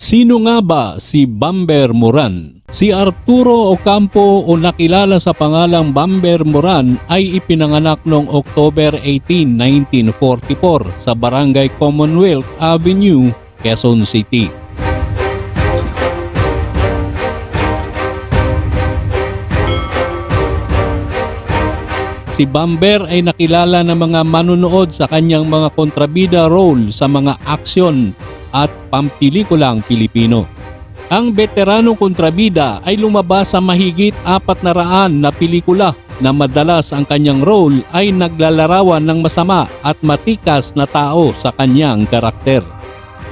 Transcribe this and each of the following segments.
Sino nga ba si Bamber Moran? Si Arturo Ocampo o nakilala sa pangalang Bamber Moran ay ipinanganak noong October 18, 1944 sa Barangay Commonwealth Avenue, Quezon City. Si Bamber ay nakilala ng mga manunood sa kanyang mga kontrabida role sa mga aksyon at pampelikulang Pilipino. Ang veteranong kontrabida ay lumabas sa mahigit apat na raan na pelikula na madalas ang kanyang role ay naglalarawan ng masama at matikas na tao sa kanyang karakter.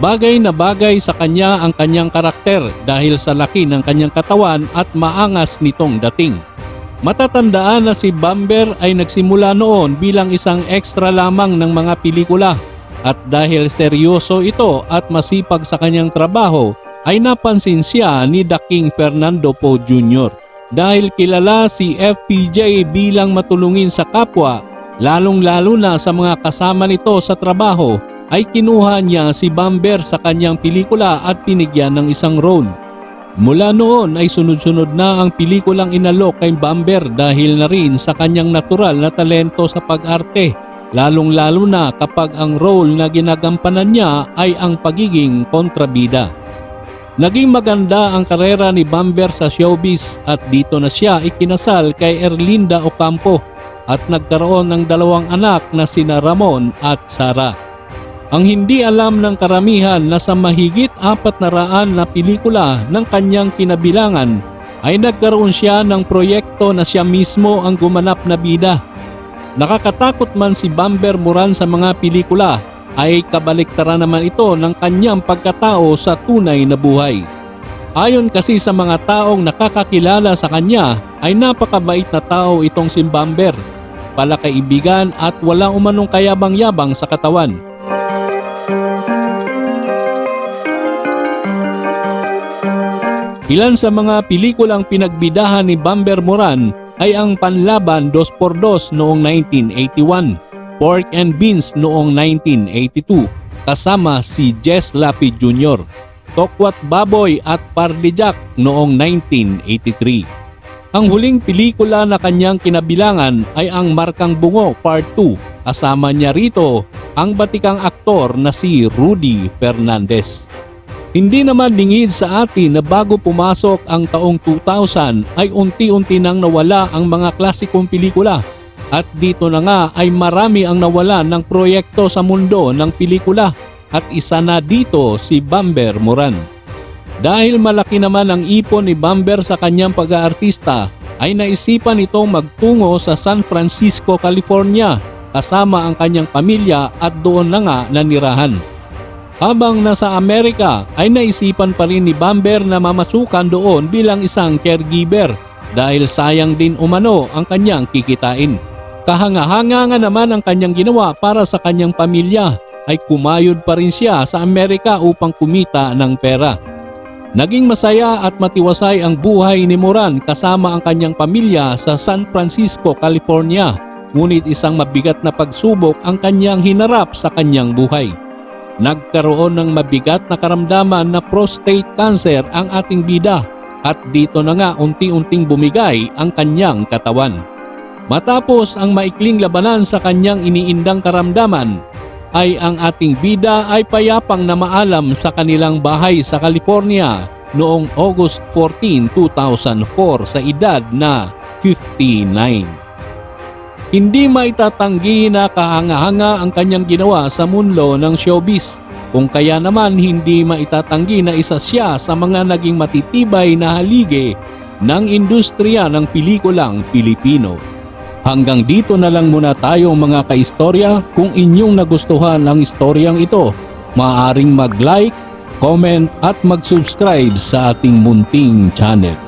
Bagay na bagay sa kanya ang kanyang karakter dahil sa laki ng kanyang katawan at maangas nitong dating. Matatandaan na si Bamber ay nagsimula noon bilang isang extra lamang ng mga pelikula at dahil seryoso ito at masipag sa kanyang trabaho ay napansin siya ni The King Fernando Poe Jr. Dahil kilala si FPJ bilang matulungin sa kapwa, lalong-lalo na sa mga kasama nito sa trabaho, ay kinuha niya si Bamber sa kanyang pelikula at pinigyan ng isang role. Mula noon ay sunod-sunod na ang pelikulang inalok kay Bamber dahil na rin sa kanyang natural na talento sa pag-arte, lalong-lalo na kapag ang role na ginagampanan niya ay ang pagiging kontrabida. Naging maganda ang karera ni Bamber sa showbiz at dito na siya ikinasal kay Erlinda Ocampo at nagkaroon ng dalawang anak na sina Ramon at Sara. Ang hindi alam ng karamihan na sa mahigit apat na raan na pelikula ng kanyang kinabilangan ay nagkaroon siya ng proyekto na siya mismo ang gumanap na bida. Nakakatakot man si Bamber Moran sa mga pelikula ay kabaliktaran naman ito ng kanyang pagkatao sa tunay na buhay. Ayon kasi sa mga taong nakakakilala sa kanya ay napakabait na tao itong si Bamber, palakaibigan at wala umanong kayabang-yabang sa katawan. Ilan sa mga pelikulang pinagbidahan ni Bamber Moran ay ang Panlaban 2x2 noong 1981, Pork and Beans noong 1982, kasama si Jess Lapid Jr., Tokwat Baboy at Parley noong 1983. Ang huling pelikula na kanyang kinabilangan ay ang Markang Bungo Part 2, kasama niya rito ang batikang aktor na si Rudy Fernandez. Hindi naman lingid sa atin na bago pumasok ang taong 2000 ay unti-unti nang nawala ang mga klasikong pelikula at dito na nga ay marami ang nawala ng proyekto sa mundo ng pelikula at isa na dito si Bamber Moran. Dahil malaki naman ang ipon ni Bamber sa kanyang pag-aartista ay naisipan itong magtungo sa San Francisco, California kasama ang kanyang pamilya at doon na nga nanirahan. Habang nasa Amerika ay naisipan pa rin ni Bamber na mamasukan doon bilang isang caregiver dahil sayang din umano ang kanyang kikitain. Kahanga-hanga nga naman ang kanyang ginawa para sa kanyang pamilya ay kumayod pa rin siya sa Amerika upang kumita ng pera. Naging masaya at matiwasay ang buhay ni Moran kasama ang kanyang pamilya sa San Francisco, California. Ngunit isang mabigat na pagsubok ang kanyang hinarap sa kanyang buhay. Nagkaroon ng mabigat na karamdaman na prostate cancer ang ating bida at dito na nga unti-unting bumigay ang kanyang katawan. Matapos ang maikling labanan sa kanyang iniindang karamdaman, ay ang ating bida ay payapang na maalam sa kanilang bahay sa California noong August 14, 2004 sa edad na 59. Hindi maitatanggi na kahanga-hanga ang kanyang ginawa sa mundo ng showbiz. Kung kaya naman hindi maitatanggi na isa siya sa mga naging matitibay na halige ng industriya ng pelikulang Pilipino. Hanggang dito na lang muna tayo mga kaistorya. Kung inyong nagustuhan ang istoryang ito, maaaring mag-like, comment at mag-subscribe sa ating munting channel.